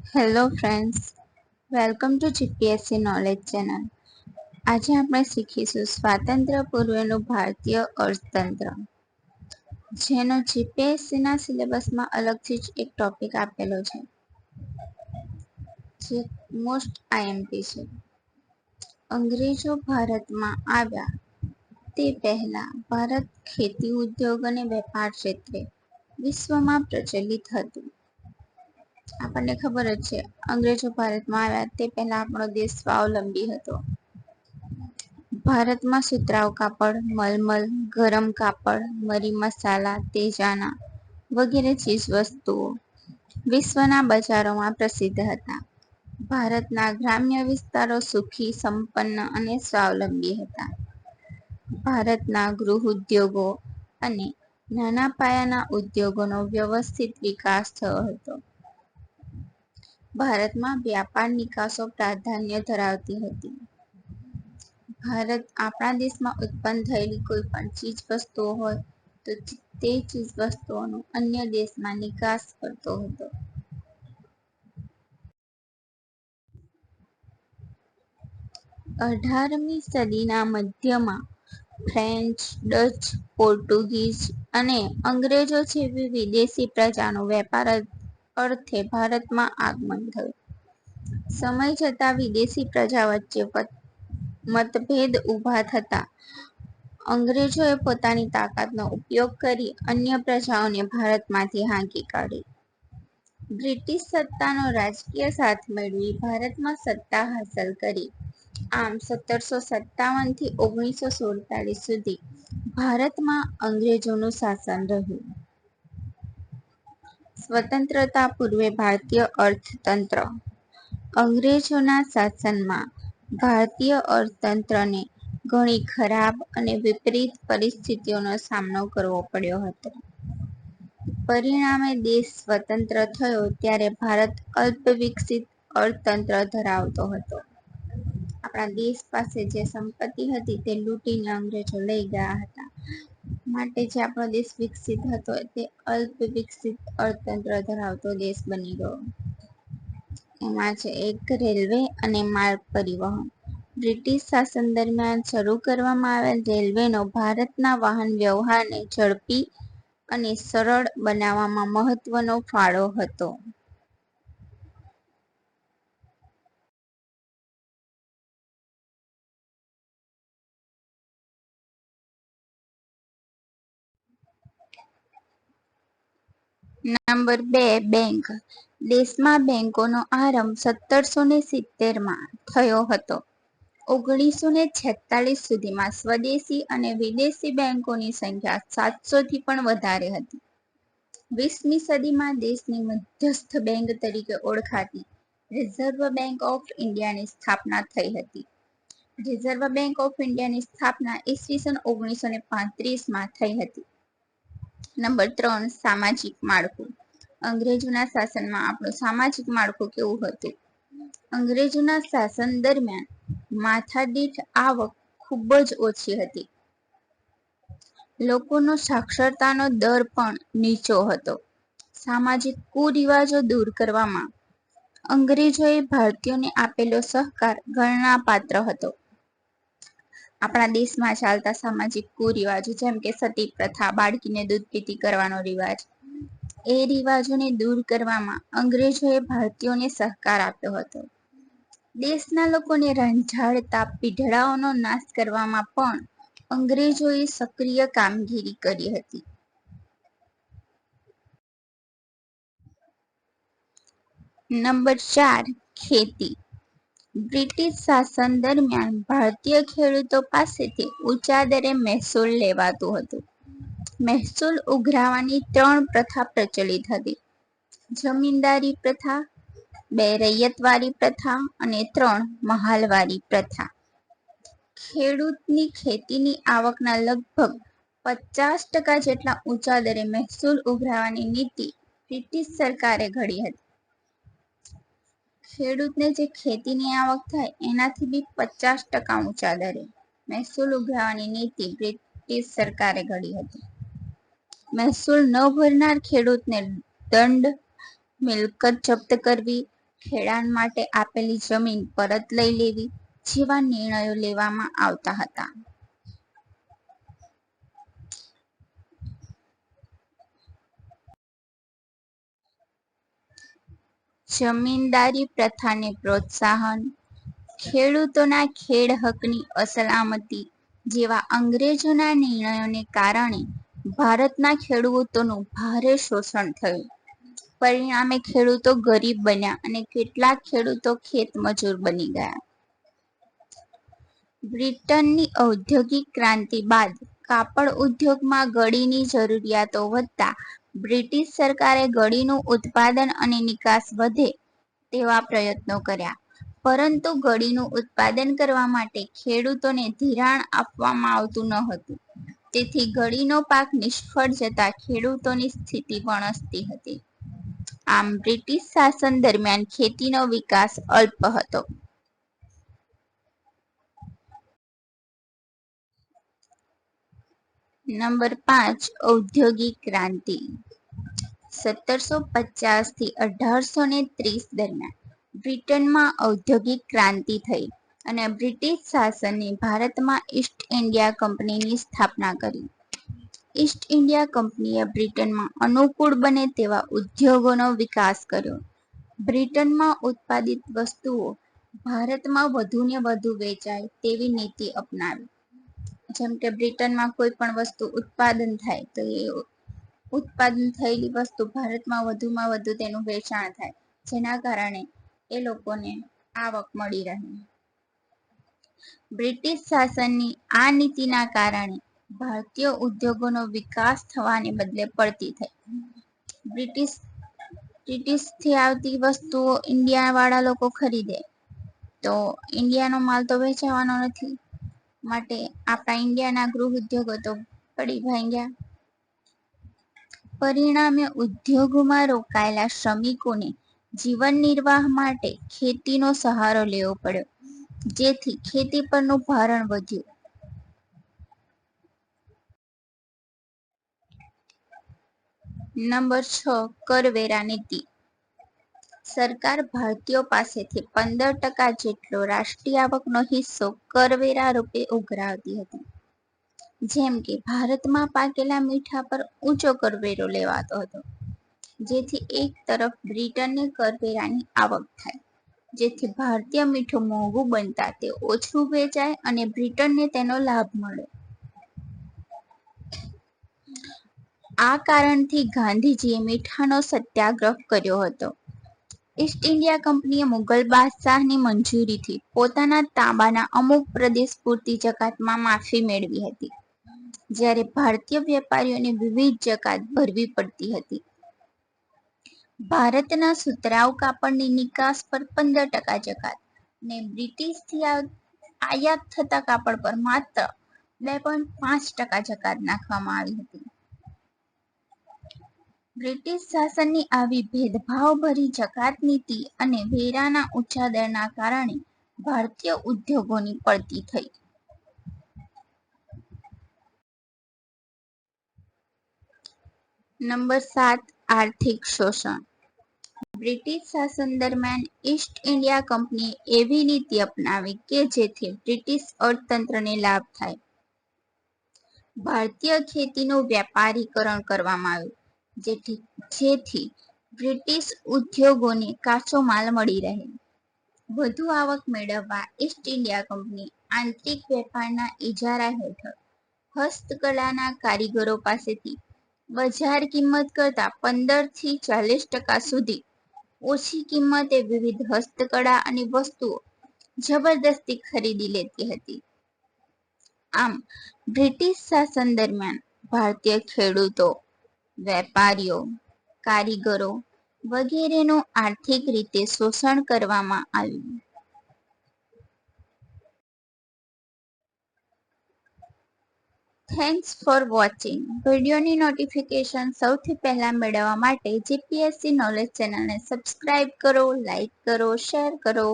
Hello friends welcome to GPSC knowledge channel આજે આપણે શીખીશું સ્વાતંત્ર્ય પૂર્વેનું ભારતીય અર્થતંત્ર, જેનો જીપીએસસીના સિલેબસમાં અલગથી જ એક ટોપિક આપેલો છે, જે મોસ્ટ આઈએમપી છે. અંગ્રેજો ભારતમાં આવ્યા તે પહેલા ભારત ખેતી ઉદ્યોગ અને વેપાર ક્ષેત્રે વિશ્વમાં પ્રચલિત હતું. આપણને ખબર જ છે. અંગ્રેજો ભારતમાં આવ્યા તે પહેલા આપણો દેશ સ્વાવલંબી હતો. ભારતમાં સુતરાઉ કાપડ, મલમલ, ગરમ કાપડ, મરી મસાલા, તેજાના વગેરે ચીજ વસ્તુઓ વિશ્વના બજારોમાં પ્રસિદ્ધ હતા. ભારતના ગ્રામ્ય વિસ્તારો સુખી, સંપન્ન અને સ્વાવલંબી હતા. ભારતના ગૃહ ઉદ્યોગો અને નાના પાયાના ઉદ્યોગોનો વ્યવસ્થિત વિકાસ થયો હતો. ભારતમાં વ્યાપાર નિકાસો પ્રાધાન્ય ધરાવતી હતી. ભારત આપણા દેશમાં ઉત્પન્ન થયેલી કોઈ પણ ચીજ વસ્તુઓ હોય તો તે ચીજ વસ્તુઓનો અન્ય દેશમાં નિકાસ કરતો હતો. અઢારમી સદીના મધ્યમાં ફ્રેન્ચ, ડચ, પોર્ટુગીઝ અને અંગ્રેજો જેવી વિદેશી પ્રજાનો વેપાર અર્થે ભારતમાં આગમન થયું. સમય જતાં વિદેશી પ્રજા વચ્ચે મતભેદ ઊભા થતા અંગ્રેજોએ પોતાની તાકાતનો ઉપયોગ કરી અન્ય પ્રજાઓને ભારતમાંથી હાંકી કાઢી. બ્રિટિશ સત્તાનો રાજકીય સાથ મેળવી ભારતમાં સત્તા હાંસલ કરી. આમ સત્તરસો સત્તાવનથી ઓગણીસો સુડતાલીસ સુધી ભારતમાં અંગ્રેજોનું શાસન રહ્યું. સ્વતંત્રતા પૂર્વે ભારતીય અર્થતંત્ર. અંગ્રેજોના શાસનમાં ભારતીય અર્થતંત્રને ઘણી ખરાબ અને વિપરીત પરિસ્થિતિઓનો સામનો કરવો પડ્યો હતો. પરિણામે દેશ સ્વતંત્ર થયો ત્યારે ભારત અલ્પ વિકસિત અર્થતંત્ર ધરાવતો હતો. આપણા દેશ પાસે જે સંપત્તિ હતી તે લૂંટીને અંગ્રેજો લઈ ગયા હતા. માટે જે આપણો દેશ વિકસિત હતો તે અલ્પ વિકસિત અર્થતંત્ર ધરાવતો દેશ બની ગયો. એમાં છે એક રેલવે અને માર્ગ પરિવહન. બ્રિટિશ શાસન દરમિયાન શરૂ કરવામાં આવેલ રેલવેનો ભારતના વાહન વ્યવહારને ઝડપી અને સરળ બનાવવામાં મહત્વનો ફાળો હતો. નંબર બે બેંક. દેશમાં બેંકોનો આરંભ સત્તરસો ને સિત્તેરમાં થયો હતો. ઓગણીસો ને છેતાલીસ સુધીમાં સ્વદેશી અને વિદેશી બેંકોની સંખ્યા સાતસોથી પણ વધારે હતી. વીસમી સદીમાં દેશની મધ્યસ્થ બેંક તરીકે ઓળખાતી રિઝર્વ બેંક ઓફ ઇન્ડિયાની સ્થાપના થઈ હતી. રિઝર્વ બેંક ઓફ ઇન્ડિયાની સ્થાપના ઈસવીસન ઓગણીસો ને પાંત્રીસમાં થઈ હતી. નંબર ત્રણ, સામાજિક માળખું. અંગ્રેજોના શાસનમાં આપણું સામાજિક માળખું કેવું હતું? અંગ્રેજોના શાસન દરમિયાન માથાદીઠ આવક ખૂબ જ ઓછી હતી. લોકોનો સાક્ષરતાનો દર પણ નીચો હતો. સામાજિક કુરિવાજો દૂર કરવામાં અંગ્રેજોએ ભારતીયોને આપેલો સહકાર ગણનાપાત્ર હતો. આપણા દેશમાં ચાલતા સામાજિક કુરિવાજો, જેમ કે સતી પ્રથા, બાળકીને દૂધ પીતી કરવાનો રિવાજ, એ રિવાજોને દૂર કરવામાં અંગ્રેજોએ ભારતીયોને સહકાર આપ્યો હતો. દેશના લોકોને રંજાડતા પીઢડાઓનો નાશ કરવામાં પણ અંગ્રેજોએ સક્રિય કામગીરી કરી હતી. નંબર ચાર, ખેતી. બ્રિટિશ શાસન દરમિયાન ભારતીય ખેડૂતો પાસેથી ઊંચા દરે મહેસૂલ લેવાતું હતું. મહેસૂલ ઉઘરાવવાની ત્રણ પ્રથા પ્રચલિત હતી. જમીનદારી પ્રથા, બે રૈયતવારી પ્રથા અને ત્રણ મહાલવારી પ્રથા. ખેડૂતની ખેતીની આવકના લગભગ પચાસ ટકા જેટલા ઊંચા દરે મહેસૂલ ઉઘરાવવાની નીતિ બ્રિટિશ સરકારે ઘડી હતી. ખેડૂતને જે ખેતીની આવક થાય, એનાથી બી પચાસ ટકા ઊંચા દરે. મહેસૂલ ઉઘરાવવાની નીતિ બ્રિટિશ સરકારે ઘડી હતી. મહેસૂલ ન ભરનાર ખેડૂતને દંડ, મિલકત જપ્ત કરવી, ખેડાણ માટે આપેલી જમીન પરત લઈ લેવી જેવા નિર્ણયો લેવામાં આવતા હતા. જમીનદારી પ્રથાને પ્રોત્સાહન. ખેડૂતોના ખેડ હકની અસલામતી જેવા અંગ્રેજોના નિર્ણયોને કારણે ભારતના ખેડૂતોનું ભારે શોષણ થયું. પરિણામે ખેડૂતો ગરીબ બન્યા અને કેટલાક ખેડૂતો ખેતમજૂર બની ગયા. બ્રિટનની ઔદ્યોગિક ક્રાંતિ બાદ કાપડ ઉદ્યોગમાં ગળીની જરૂરિયાતો વધતા બ્રિટિશ સરકારે ગળીનું ઉત્પાદન અને નિકાસ વધે તેવા પ્રયત્નો કર્યા. પરંતુ ગળીનું ઉત્પાદન કરવા માટે ખેડૂતોને ધિરાણ આપવામાં આવતું ન હતું. તેથી ગળીનો પાક નિષ્ફળ જતા ખેડૂતોની સ્થિતિ વણસતી હતી. આમ બ્રિટિશ શાસન દરમિયાન ખેતીનો વિકાસ અલ્પ હતો. નંબર પાંચ, ઔદ્યોગિક ક્રાંતિ. સત્તરસો પચાસથી અઢારસો ને ત્રીસ દરમિયાન બ્રિટનમાં ઔદ્યોગિક ક્રાંતિ થઈ અને બ્રિટિશ શાસને ભારતમાં ઈસ્ટ ઇન્ડિયા કંપનીની સ્થાપના કરી. ઈસ્ટ ઇન્ડિયા કંપનીએ બ્રિટનમાં અનુકૂળ બને તેવા ઉદ્યોગોનો વિકાસ કર્યો. બ્રિટનમાં ઉત્પાદિત વસ્તુઓ ભારતમાં વધુને વધુ વેચાય તેવી નીતિ અપનાવી. જેમ કે બ્રિટનમાં કોઈ પણ વસ્તુ ઉત્પાદન થાય, તો એ ઉત્પાદન થયેલી વસ્તુ ભારતમાં વધુમાં વધુ તેનું વેચાણ થાય. જેના કારણે એ લોકોને આવક મળી રહે. બ્રિટિશ શાસનની આ નીતિના કારણે ભારતીય ઉદ્યોગોનો વિકાસ થવાને બદલે પડતી થઈ. બ્રિટિશ, બ્રિટિશથી આવતી વસ્તુઓ ઇન્ડિયા વાળા લોકો ખરીદે, તો ઇન્ડિયાનો માલ તો વેચાવાનો નથી. માટે આપણા ઇન્ડિયાના ગૃહ ઉદ્યોગો તો પડી ભાંગ્યા. પરિણામે ઉદ્યોગોમાં રોકાયેલા શ્રમિકોને જીવન નિર્વાહ માટે ખેતીનો સહારો લેવો પડ્યો. જેથી ખેતી પરનું ભારણ વધ્યું. નંબર છ, કરવેરા નીતિ. સરકાર ભારતીયો પાસેથી પંદર ટકા જેટલો રાષ્ટ્રીય આવકનો હિસ્સો કરવેરા રૂપે ઉઘરાવતી હતી. જેમ કે ભારતમાં પાકેલા મીઠા પર ઊંચો કરવેરો લેવાતો હતો, જેથી એક તરફ બ્રિટનને કરવેરાની આવક થાય, જેથી ભારતીય મીઠું મોંઘું બનતા તે ઓછું વેચાય અને બ્રિટનને તેનો લાભ મળે. આ કારણથી ગાંધીજીએ મીઠાનો સત્યાગ્રહ કર્યો હતો. ઈસ્ટ ઇન્ડિયા કંપનીએ મુગલ બાદશાહની મંજૂરીથી પોતાના તાંબાના અમુક પ્રદેશ પૂરતી જકાતમાં માફી મેળવી હતી. જ્યારે ભારતીય વેપારીઓને વિવિધ જકાત ભરવી પડતી હતી. ભારતના સુતરાઉ કાપડની નિકાસ પર પંદર ટકા જકાત ને બ્રિટિશથી આયાત થતા કાપડ પર માત્ર બે પોઈન્ટ પાંચ ટકા જકાત નાખવામાં આવી હતી. બ્રિટિશ શાસનની આવી ભેદભાવભરી જકાત નીતિ અને વેરાના ઊંચા દરના કારણે ભારતીય ઉદ્યોગોની પડતી થઈ. નંબર સાત, આર્થિક શોષણ. બ્રિટિશ શાસન દરમિયાન ઈસ્ટ ઇન્ડિયા કંપનીએ એવી નીતિ અપનાવી કે જેથી બ્રિટિશ અર્થતંત્રને લાભ થાય. ભારતીય ખેતીનું વ્યાપારીકરણ કરવામાં આવ્યું. જેથી જેથી બ્રિટિશ ઉદ્યોગોને કાચો માલ મળી રહે. વધુ આવક મેળવવા ઈસ્ટ ઇન્ડિયા કંપની આંતરિક વેપારના ઇજારા હેઠળ હસ્તકલાના કારીગરો પાસેથી બજાર કિંમત કરતા પંદરથી ચાલીસ ટકા સુધી ઓછી કિંમતે વિવિધ હસ્તકળા અને વસ્તુઓ જબરદસ્તી ખરીદી લેતી હતી. આમ બ્રિટિશ શાસન દરમિયાન ભારતીય ખેડૂતો વેપારીઓ, કારીગરો વગેરેનું આર્થિક રીતે શોષણ કરવામાં આવ્યું. થેન્ક્સ ફોર વોચિંગ વિડીયોની નોટિફિકેશન સૌથી પહેલા મેળવવા માટે જીપીએસસી નોલેજ ચેનલને સબસ્ક્રાઇબ કરો લાઇક કરો શેર કરો.